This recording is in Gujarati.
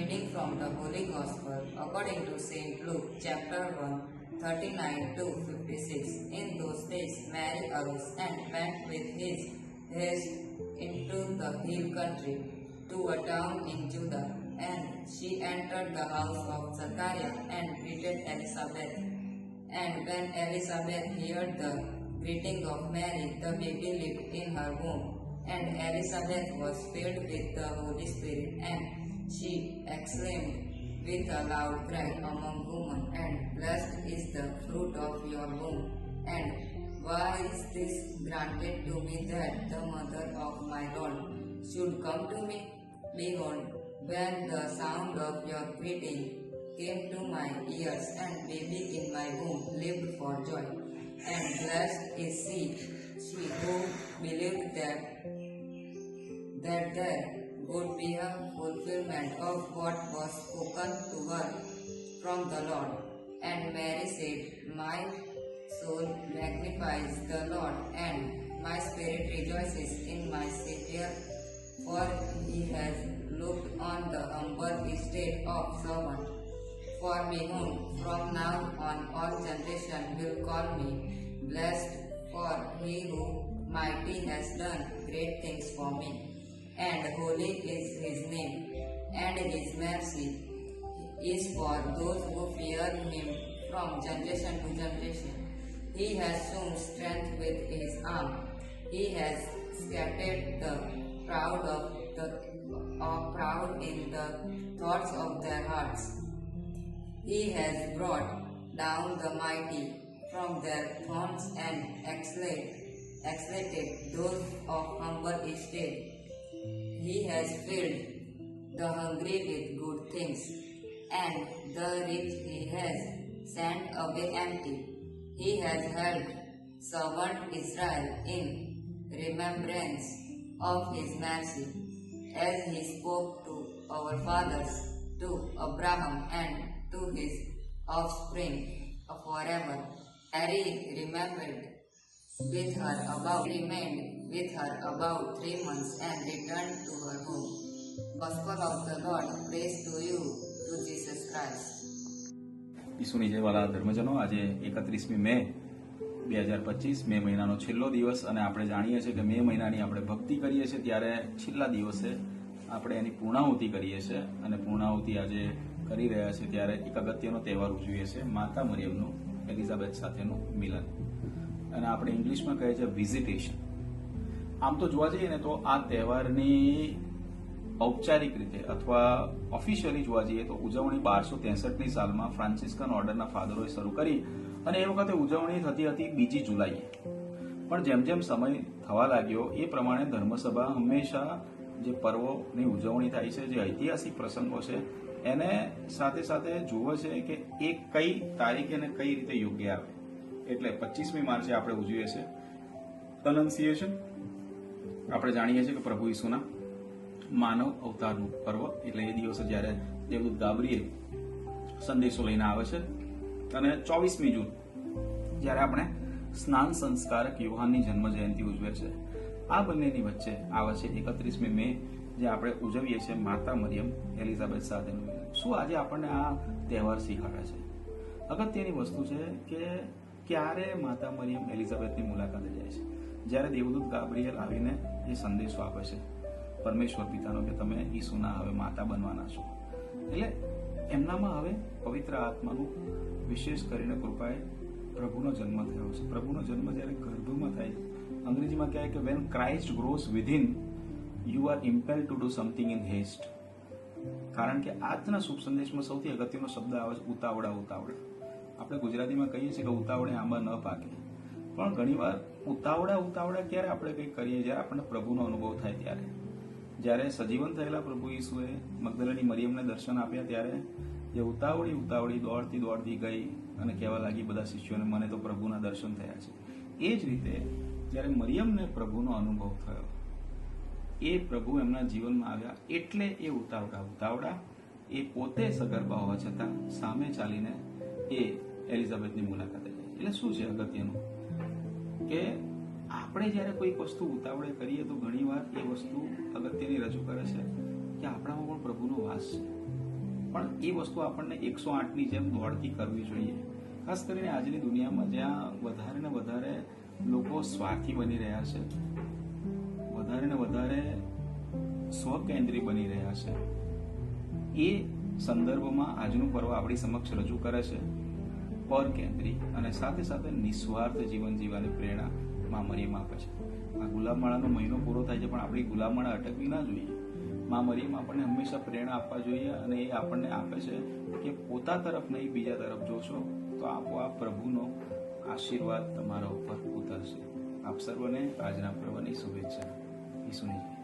reading from the Holy Gospel according to St. Luke chapter 1, 39 to 56. In those days, Mary arose and went with his haste into the hill country to a town in Judah, and she entered the house of Zachariah and greeted Elizabeth. And when Elizabeth heard the greeting of Mary, the baby leaped in her womb, and Elizabeth was filled with the Holy Spirit and she exclaimed with a loud cry among women, and blessed is the fruit of your womb. And why is this granted to me that the mother of my Lord should come to me? Behold, when the sound of your greeting came to my ears, and baby in my womb lived for joy. And blessed is she, she who believed that that there would be a fulfillment of what was spoken to her from the Lord. And Mary said, My soul magnifies the Lord, and my spirit rejoices in my Savior, for he has looked on the humble estate of servant. For behold, from now on all generation will call me blessed, for he who mighty has done great things for me and holy is his name, and his mercy is for those who fear him from generation to generation. He has shown strength with his arm. He has scattered the proud of the or proud in the thoughts of their hearts. He has brought down the mighty from their thrones and exalted, exalted those of humble estate. He has filled the hungry with good things, and the rich he has sent away empty. He has helped servant Israel in remembrance of his mercy, as he spoke to our fathers, to Abraham and to his offspring forever. Mary remembered with her about remained with her about three months and returned to her home. Gospel of the Lord, praise to you, to Jesus Christ. ઈસુની જયવાલા ધર્મજનો આજે એકત્રીસમી મે બે હજાર પચીસ મે મહિનાનો છેલ્લો દિવસ અને આપણે જાણીએ છીએ કે મે મહિનાની આપણે ભક્તિ કરીએ છીએ ત્યારે છેલ્લા દિવસે આપણે એની પૂર્ણાહુતિ કરીએ છીએ અને પૂર્ણાહુતિ આજે કરી રહ્યા છીએ ત્યારે એક અગત્યનો તહેવાર ઉજવીએ છીએ માતા મરિયમનું એલિઝાબેથ સાથેનું મિલન અને આપણે ઇંગ્લિશમાં કહે છે વિઝિટેશન આમ તો જોવા જઈએ ને તો આ તહેવારની ઔપચારિક રીતે અથવા ઓફિશિયલી જોવા જઈએ તો ઉજવણી બારસો ત્રેસઠની સાલમાં ફ્રાન્સિસ્કન ઓર્ડરના ફાધરોએ શરૂ કરી અને એ વખતે ઉજવણી થતી હતી બીજી જુલાઈએ. પણ જેમ જેમ સમય થવા લાગ્યો, એ પ્રમાણે ધર્મસભા હંમેશા જે પર્વોની ઉજવણી થાય છે, જે ઐતિહાસિક પ્રસંગો છે, એને સાથે સાથે જુએ છે કે એ કઈ તારીખે અને કઈ રીતે યોગ્ય આવે. એટલે પચીસમી માર્ચે આપણે ઉજવીએ છીએ. અનન્સિએશન આપણે જાણીએ છીએ કે પ્રભુ ઈસુના માનવ અવતારનું પર્વ એટલે એ દિવસે જ્યારે દેવદૂત ગાબરીએ સંદેશો લઈને આવે છે અને ચોવીસમી જૂન જ્યારે આપણે સ્નાન સંસ્કારક યુહાનની જન્મ જયંતિ ઉજવે છે. આ બંનેની વચ્ચે આવે છે એકત્રીસમી મે જે આપણે ઉજવીએ છીએ માતા મરિયમ એલિઝાબેથ સાથેનું. શું આજે આપણને આ તહેવાર શીખવાડે છે? અગત્યની વસ્તુ છે કે ક્યારે માતા મરિયમ એલિઝાબેથની મુલાકાતે જાય છે. જ્યારે દેવદૂત ગાબ્રિએલ આવીને એ સંદેશો આપે છે, પરમેશ્વર પિતાનો કે તમે ઈસુના હવે માતા બનવાના છો. એટલે એમનામાં હવે પવિત્ર આત્માનું વિશેષ કરીને કૃપાએ પ્રભુનો જન્મ થયો છે. પ્રભુનો જન્મ જ્યારે ગર્ભમાં થાય, અંગ્રેજીમાં કહેવાય કે when Christ grows within you are impel to do something in haste કારણ કે આજના શુભ સંદેશમાં સૌથી અગત્યનો શબ્દ આવે છે, ઉતાવળા ઉતાવળા. આપણે ગુજરાતીમાં કહીએ છીએ કે ઉતાવળે આંબા ન પાકે. પણ ઘણીવાર ઉતાવળા ઉતાવળા ક્યારે આપણે કંઈક કરીએ જ્યારે આપણને પ્રભુનો અનુભવ થાય ત્યારે. જ્યારે સજીવન થયેલા પ્રભુ ઈસુએ મગદલની મરિયમને દર્શન આપ્યા ત્યારે જે ઉતાવળી ઉતાવળી દોડતી દોડતી ગઈ અને કહેવા લાગી, બધા શિષ્યોને, મને તો પ્રભુના દર્શન થયા છે. એ જ રીતે જ્યારે મરિયમને પ્રભુનો અનુભવ થયો, એ પ્રભુ એમના જીવનમાં આવ્યા એટલે એ ઉતાવળા ઉતાવળા, એ પોતે સગર્ભા હોવા છતાં સામે ચાલીને એ એલિઝાબેથની મુલાકાતે જાય એટલે શું છે અગત્યનું? કે આપણે જ્યારે કોઈક વસ્તુ ઉતાવળે કરીએ તો ઘણીવાર એ વસ્તુ અગત્યની રજૂ કરે છે કે આપણામાં પણ પ્રભુનો વાસ છે. પણ એ વસ્તુ આપણને એકસો આઠની જેમ દોડતી કરવી જોઈએ. ખાસ કરીને આજની દુનિયામાં જ્યાં વધારે ને વધારે લોકો સ્વાર્થી બની રહ્યા છે. વધારે ને વધારે સ્વકેન્દ્રી બની રહ્યા છે. એ સંદર્ભમાં આજનું પર્વ આપણી સમક્ષ રજૂ કરે છે. પરકેન્દ્રી અને સાથે સાથે નિસ્વાર્થ જીવન જીવવાની પ્રેરણા મા મરિયમ આપે છે. આ ગુલાબમાળાનો મહિનો પૂરો થાય છે, પણ આપણી ગુલાબમાળા અટકવી ના જોઈએ. મા મરિયમ આપણને હંમેશા પ્રેરણા આપવા જોઈએ અને એ આપણને આપે છે કે પોતા તરફ નહીં, બીજા તરફ જોશો, તો આપોઆપ પ્રભુનો આશીર્વાદ તમારા ઉપર ઉતરશે. આપ સર્વને આજના પર્વની શુભેચ્છા. ઈસુની.